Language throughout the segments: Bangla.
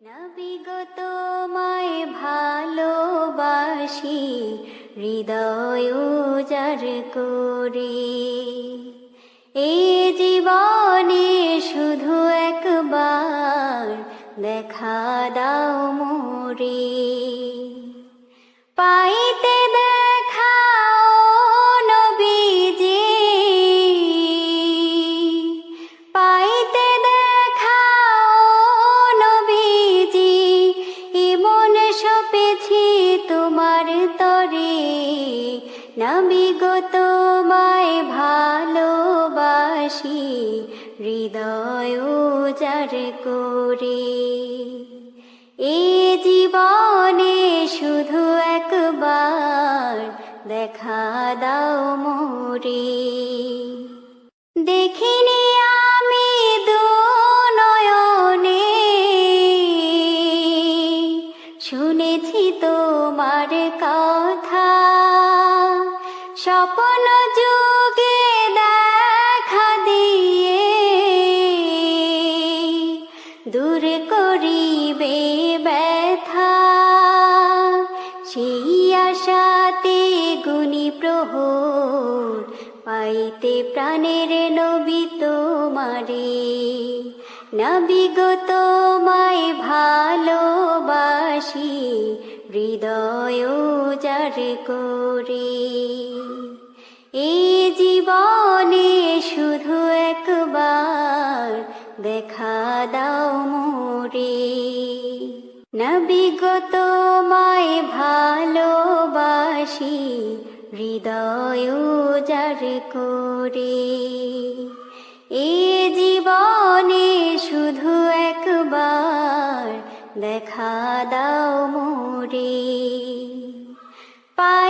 নবিগত মায় ভালোবাসি হৃদয় উজার করে। এই জীবনে শুধু একবার দেখা দাও মোরে পাইতে ভালোবাসি হৃদয় যার করে। এ জীবনে শুধু একবার দেখা দাও মোরে। দেখিনি আশাতে গুণী প্রহর, পাইতে প্রাণের নবী তোমারে। নবিগত মায় ভালোবাসি, হৃদয় যার করে। এই জীবনে শুধু একবার দেখা দাও মোরে। নবিগত মায় ভালোবাসি হৃদয় জার করে। এ জীবনে শুধু একবার দেখা দাও মোরে। পাইতে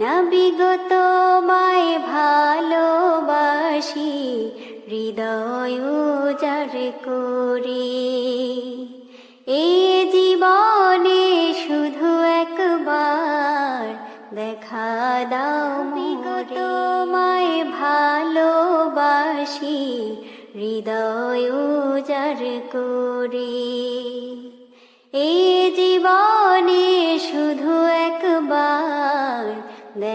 নবিগত মায় ভালোবাসি হৃদয় যার করে। এই জীবনে শুধু একবার দেখা দাও বিগত মায় ভালোবাসি হৃদয় যার করে। এই জীবনে শুধু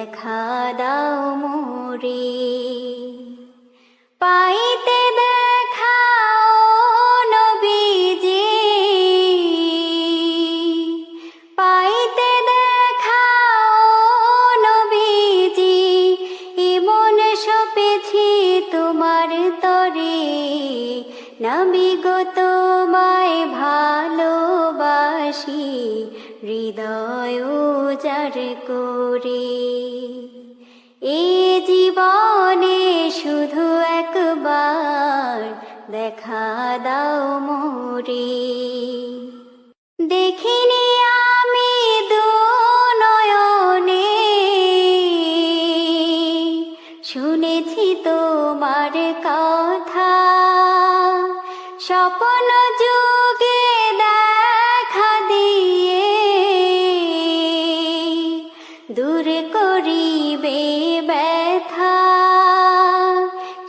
দেখা দাও মোরে। পাইতে দেখাও নবীজি। পাইতে দেখাও নবীজি। ইমন সপেছি তোমার তরে। নবিগত মায় ভালোবাসি। হৃদয় যার করে এ জীবনে শুধু একবার দেখা দাও মোরে। দেখিনি আমি দু নয়নে, শুনেছি তোমার কথা। দূর করিবে ব্যথা।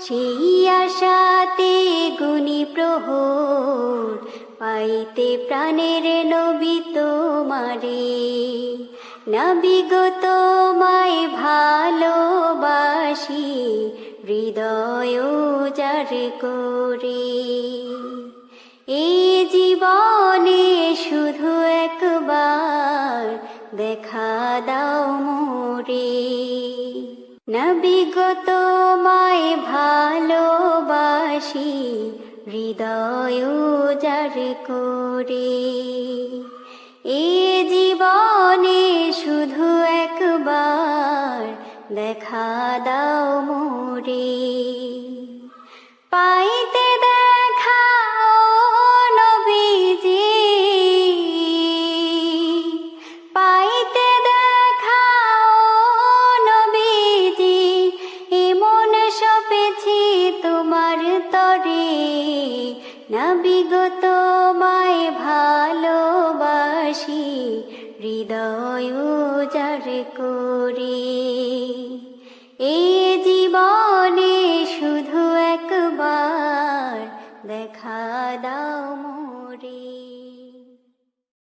সেই আশাতে গুণী প্রহর পাইতে প্রাণের নবী তোমারে। নবিগত মায় ভালোবাসি, হৃদয় যার করে। এই জীবনে শুধু একবার দেখা দাও নবিগত মায় ভালোবাসি হৃদয় যার করে। এই জীবনে শুধু একবার দেখা দাও মোরে। পাইতে নবিগত মায় ভালোবাসি হৃদয় উজাড় করি।